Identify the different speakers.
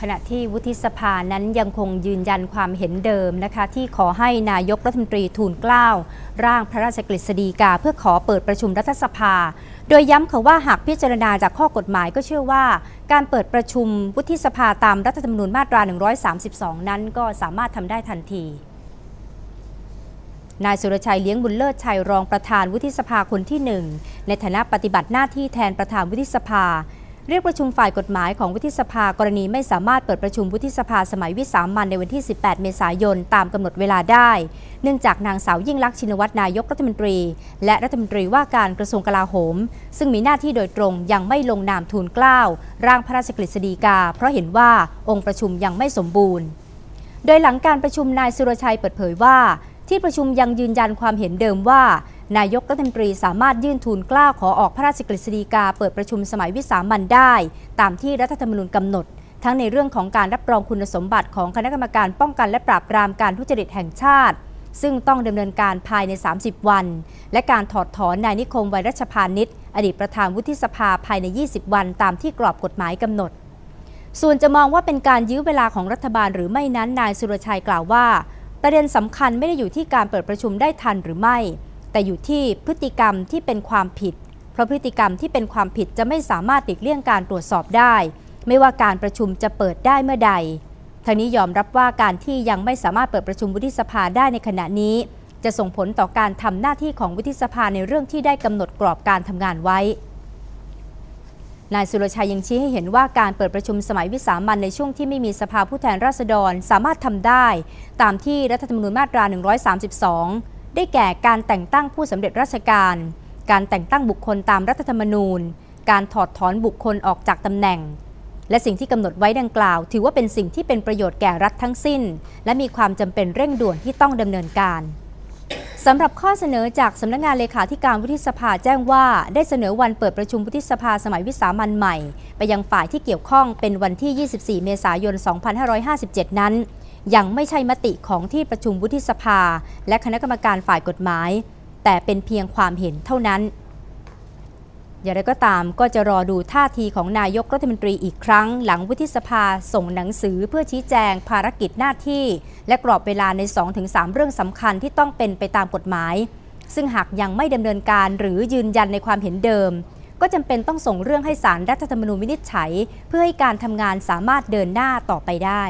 Speaker 1: ขณะที่วุฒิสภานั้นยังคงยืนยันความเห็นเดิมนะคะ ที่ขอให้นายกรัฐมนตรีทูลเกล้า ร่างพระราชกฤษฎีกา เพื่อขอเปิดประชุมรัฐสภา โดยย้ำค่ะว่าหากพิจารณาจากข้อกฎหมายก็เชื่อว่า การเปิดประชุมวุฒิสภาตามรัฐธรรมนูญมาตรา 132 นั้นก็สามารถทำได้ทันทีนายสุรชัยเลี้ยงบุญเลิศชัยรองประธานวุฒิสภาคนที่หนึ่งในฐานะปฏิบัติหน้าที่แทนประธานวุฒิสภา เรียกประชุมฝ่ายกฎหมายของวุฒิสภากรณีไม่สามารถเปิดประชุมวุฒิสภาสมัยวิสามันในวันที่ 18 เมษายน ตามกำหนดเวลาได้ เนื่องจากนางสาวยิ่งลักษณ์ชินวัตรนายกรัฐมนตรี และรัฐมนตรีว่าการกระทรวงกลาโหม ซึ่งมีหน้าที่โดยตรงยังไม่ลงนามทูลเกล้าร่างพระราชกฤษฎีกา เพราะเห็นว่าองค์ประชุมยังไม่สมบูรณ์ โดยหลังการประชุมนายสุรชัยเปิดเผยว่า ที่ประชุมยังยืนยันความเห็นเดิมว่า นายกรัฐมนตรีสามารถยื่นทูลกล้าขอออกพระราชกฤษฎีกาเปิดประชุมสมัยวิสามันได้ ตามที่รัฐธรรมนูญกำหนด ทั้งในเรื่องของการรับรองคุณสมบัติของคณะกรรมการป้องกันและปราบปรามการทุจริตแห่งชาติ ซึ่งต้องดำเนินการภายใน 30 วัน และการถอดถอนนายนิคมไวรัชพานิชอดีตประธานวุฒิสภาภายใน 20 วัน ตามที่กรอบกฎหมายกำหนด ส่วนจะมองว่าเป็นการยื้อเวลาของรัฐบาลหรือไม่นั้นนายสุรชัยกล่าวว่า ประเด็นสำคัญไม่ได้อยู่ที่การเปิดประชุมได้ทันหรือไม่ แต่อยู่ที่พฤติกรรมที่เป็นความผิด เพราะพฤติกรรมที่เป็นความผิดจะไม่สามารถหลีกเลี่ยงการตรวจสอบได้ ไม่ว่าการประชุมจะเปิดได้เมื่อใดทางนี้ยอมรับว่าการที่ยังไม่สามารถเปิดประชุมวุฒิสภาได้ในขณะนี้ จะส่งผลต่อการทำหน้าที่ของวุฒิสภาในเรื่องที่ได้กำหนดกรอบการทำงานไว้ นายสุรชัยยังชี้ให้เห็นว่าการเปิดประชุมสมัยวิสามันในช่วงที่ไม่มีสภาผู้แทนราษฎรสามารถทำได้ ตามที่รัฐธรรมนูญมาตรา 132 ได้แก่การแต่งตั้งผู้สำเร็จราชการ การแต่งตั้งบุคคลตามรัฐธรรมนูญ การถอดถอนบุคคลออกจากตำแหน่ง และสิ่งที่กำหนดไว้ดังกล่าว ถือว่าเป็นสิ่งที่เป็นประโยชน์แก่รัฐทั้งสิ้น และมีความจำเป็นเร่งด่วนที่ต้องดำเนินการสำหรับข้อเสนอจากสำนักงานเลขาธิการวุฒิสภาแจ้งว่า ได้เสนอวันเปิดประชุมวุฒิสภาสมัยวิสามันใหม่ ไปยังฝ่ายที่เกี่ยวข้องเป็นวันที่ 24 เมษายน 2557 นั้น ยังไม่ใช่มติของที่ประชุมวุฒิสภา และคณะกรรมการฝ่ายกฎหมาย แต่เป็นเพียงความเห็นเท่านั้น อย่างไรก็ตามก็จะรอดูท่าทีของนายกรัฐมนตรีอีกครั้ง หลังวุฒิสภาส่งหนังสือเพื่อชี้แจงภารกิจหน้าที่ และกรอบเวลาใน 2-3 เรื่องสำคัญที่ต้องเป็นไปตามกฎหมาย ซึ่งหากยังไม่ดำเนินการหรือยืนยันในความเห็นเดิมก็จำเป็นต้องส่งเรื่องให้สารรัฐธรรมนูญวินิจฉัย เพื่อให้การทำงานสามารถเดินหน้าต่อไปได้